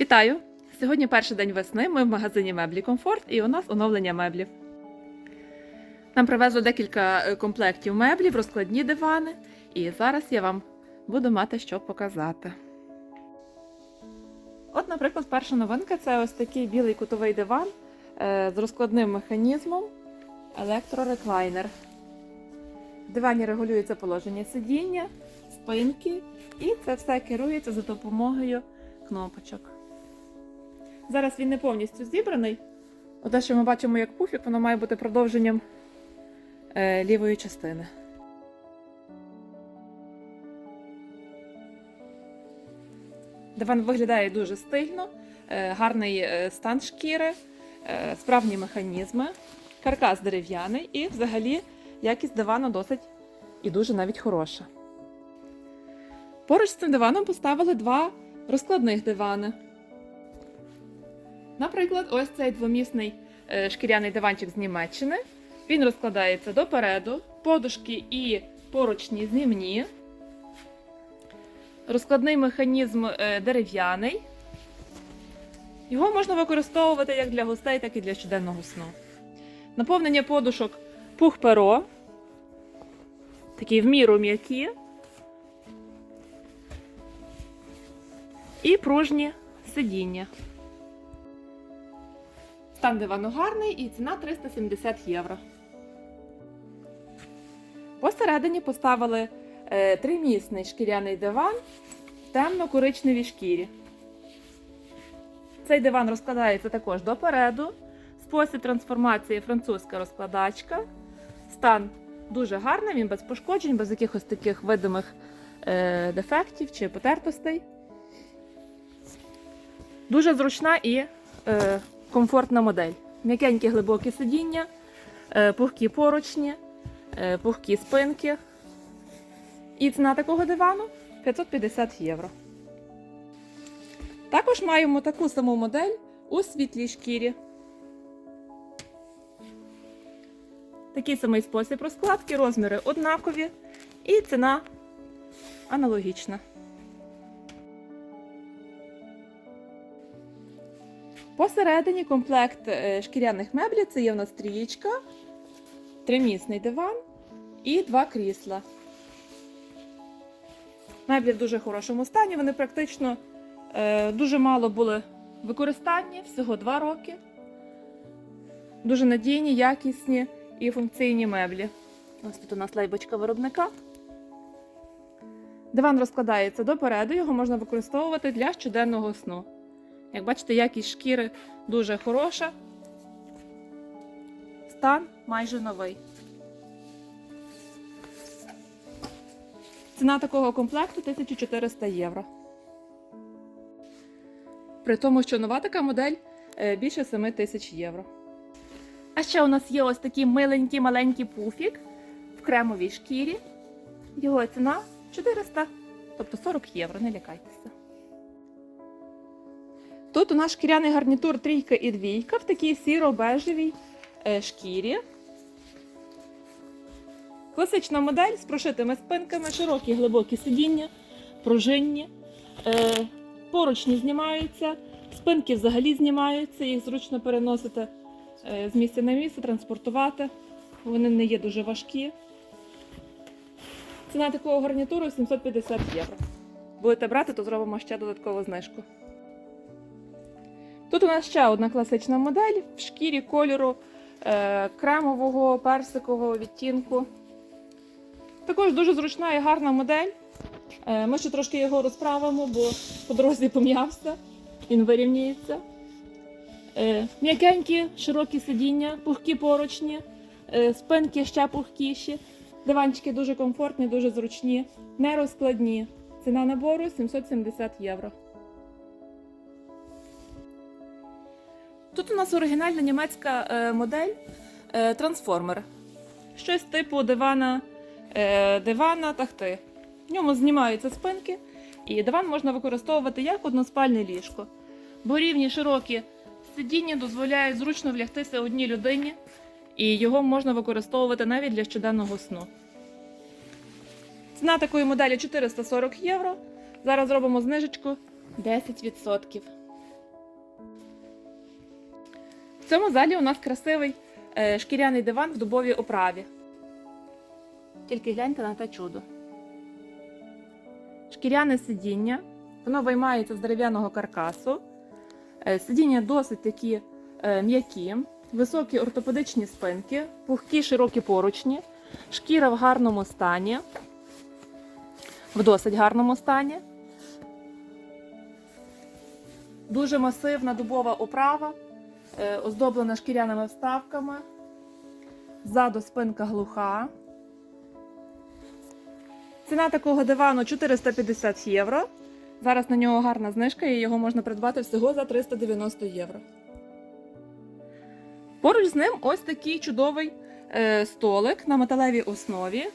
Вітаю! Сьогодні перший день весни. Ми в магазині меблі Комфорт і у нас оновлення меблів. Нам привезли декілька е, комплектів меблів, розкладні дивани, і зараз я вам буду мати що показати. От, наприклад, перша новинка це ось такий білий кутовий диван е, з розкладним механізмом електрореклайнер. В дивані регулюється положення сидіння, спинки, і це все керується за допомогою кнопочок. Зараз він не повністю зібраний. Оте, що ми бачимо як пуфік, воно має бути продовженням е, лівої частини. Диван виглядає дуже стильно, е, гарний е, стан шкіри, справні механізми, каркас дерев'яний і взагалі якість дивану досить і дуже навіть хороша. Поруч з цим диваном поставили два розкладних дивани. Наприклад, ось цей двомісний е, шкіряний диванчик з Німеччини. Він розкладається допереду, подушки і поручні знімні. Розкладний механізм е, дерев'яний. Його можна використовувати як для гостей, так і для щоденного сну. Наповнення подушок пух-перо. Такі в міру м'які. І пружні сидіння. Стан дивану гарний і ціна 370 євро. Посередині поставили е, тримісний шкіряний диван в темно-коричневій шкірі. Цей диван розкладається також допереду. Спосіб трансформації французька розкладачка. Стан дуже гарний, він без пошкоджень, без якихось таких видимих е, дефектів чи потертостей. Дуже зручна і е, комфортна модель. М'якенькі глибокі сидіння, е, пухкі поручні, е, пухкі спинки. І ціна такого дивану 550 євро. Також маємо таку саму модель у світлій шкірі. Такий самий спосіб розкладки, розміри однакові і ціна аналогічна. Посередині комплект е, шкіряних меблів це є в нас трієчка, тримісний диван і два крісла. Меблі в дуже хорошому стані, вони практично е, дуже мало були використанні, всього 2 роки. Дуже надійні, якісні і функційні меблі. Ось тут у нас лейбочка виробника. Диван розкладається допереду, його можна використовувати для щоденного сну. Як бачите, якість шкіри дуже хороша. Стан майже новий. Ціна такого комплекту 1400 євро. При тому, що нова така модель е, більше 7 тисяч євро. А ще у нас є ось такий миленький маленький пуфік в кремовій шкірі. Його ціна 400, тобто 40 євро, не лякайтеся. Тут у нас шкіряний гарнітур трійка і двійка в такій сіро-бежевій е, шкірі. Класична модель з прошитими спинками, широкі глибокі сидіння, пружинні. Е, поручні знімаються, спинки взагалі знімаються, їх зручно переносити е, з місця на місце, транспортувати. Вони не є дуже важкі. Ціна такого гарнітуру 750 євро. Будете брати, то зробимо ще додаткову знижку. Тут у нас ще одна класична модель в шкірі кольору е, кремового, персикового відтінку. Також дуже зручна і гарна модель. Е, ми ще трошки його розправимо, бо по дорозі пом'явся, він вирівнюється. Е, м'якенькі, широкі сидіння, пухкі поручні, е, спинки ще пухкіші. Диванчики дуже комфортні, дуже зручні, не розкладні. Ціна набору 770 євро. Тут у нас оригінальна німецька е, модель е, трансформер. Щось типу дивана, е, дивана тахти. В ньому знімаються спинки, і диван можна використовувати як односпальне ліжко. Бо рівні широкі сидіння дозволяють зручно влягтися одній людині, і його можна використовувати навіть для щоденного сну. Ціна такої моделі 440 євро. Зараз зробимо знижечку 10%. Цьому залі у нас красивий е, шкіряний диван в дубовій оправі. Тільки гляньте на те чудо. Шкіряне сидіння. Воно виймається з дерев'яного каркасу. Е, Сидіння досить такі е, м'які, високі ортопедичні спинки, пухкі широкі поручні, шкіра в гарному стані, в досить гарному стані. Дуже масивна дубова оправа, оздоблена шкіряними вставками. Ззаду спинка глуха. Ціна такого дивану 450 євро. Зараз на нього гарна знижка і його можна придбати всього за 390 євро. Поруч з ним ось такий чудовий е, столик на металевій основі.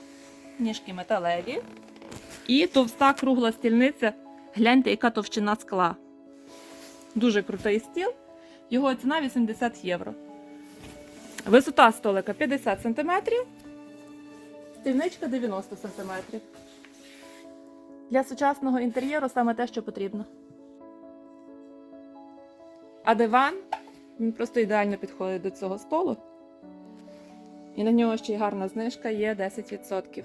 Ніжки металеві. І товста кругла стільниця. Гляньте, яка товщина скла. Дуже крутий стіл. Його ціна 80 євро. Висота столика 50 см. Стільничка 90 см. Для сучасного інтер'єру саме те, що потрібно. А диван він просто ідеально підходить до цього столу. І на нього ще й гарна знижка є 10%.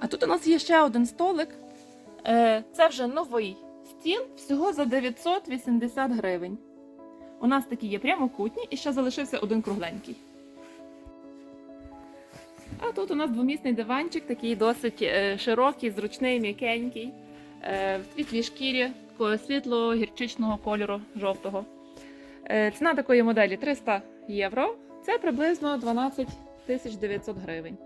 А тут у нас є ще один столик. Е, Це вже новий стіл всього за 980 гривень. У нас такі є прямокутні і ще залишився один кругленький. А тут у нас двомісний диванчик, такий досить е, широкий, зручний, м'якенький, е, в світлій шкірі, світло гірчичного кольору жовтого. Е, Ціна такої моделі 300 євро. Це приблизно 12 900 гривень.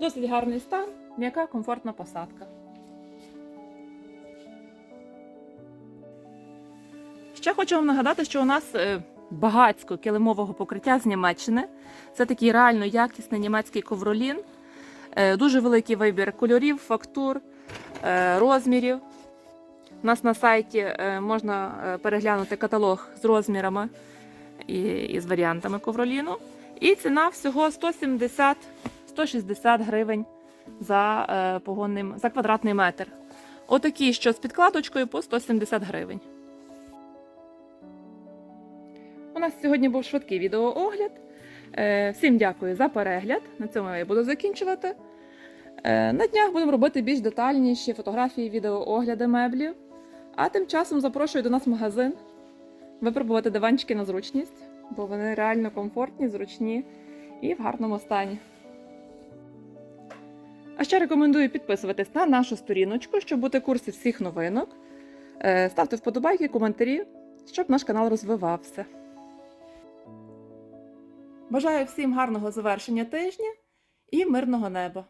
Досить гарний стан, м'яка комфортна посадка. Ще хочу вам нагадати, що у нас е, багатько килимового покриття з Німеччини. Це такий реально якісний німецький ковролін. Е, Дуже великий вибір кольорів, фактур, е, розмірів. У нас на сайті можна переглянути каталог з розмірами і, з варіантами ковроліну. І ціна всього 170-160 гривень за, погонним, за квадратний метр. Отакі, що з підкладочкою по 170 гривень. У нас сьогодні був швидкий відеоогляд. Е, Всім дякую за перегляд. На цьому я буду закінчувати. Е, На днях будемо робити більш детальніші фотографії, відеоогляди меблів. А тим часом запрошую до нас в магазин випробувати диванчики на зручність, бо вони реально комфортні, зручні і в гарному стані. А ще рекомендую підписуватись на нашу сторіночку, щоб бути в курсі всіх новинок. Е, Ставте вподобайки, коментарі, щоб наш канал розвивався. Бажаю всім гарного завершення тижня і мирного неба!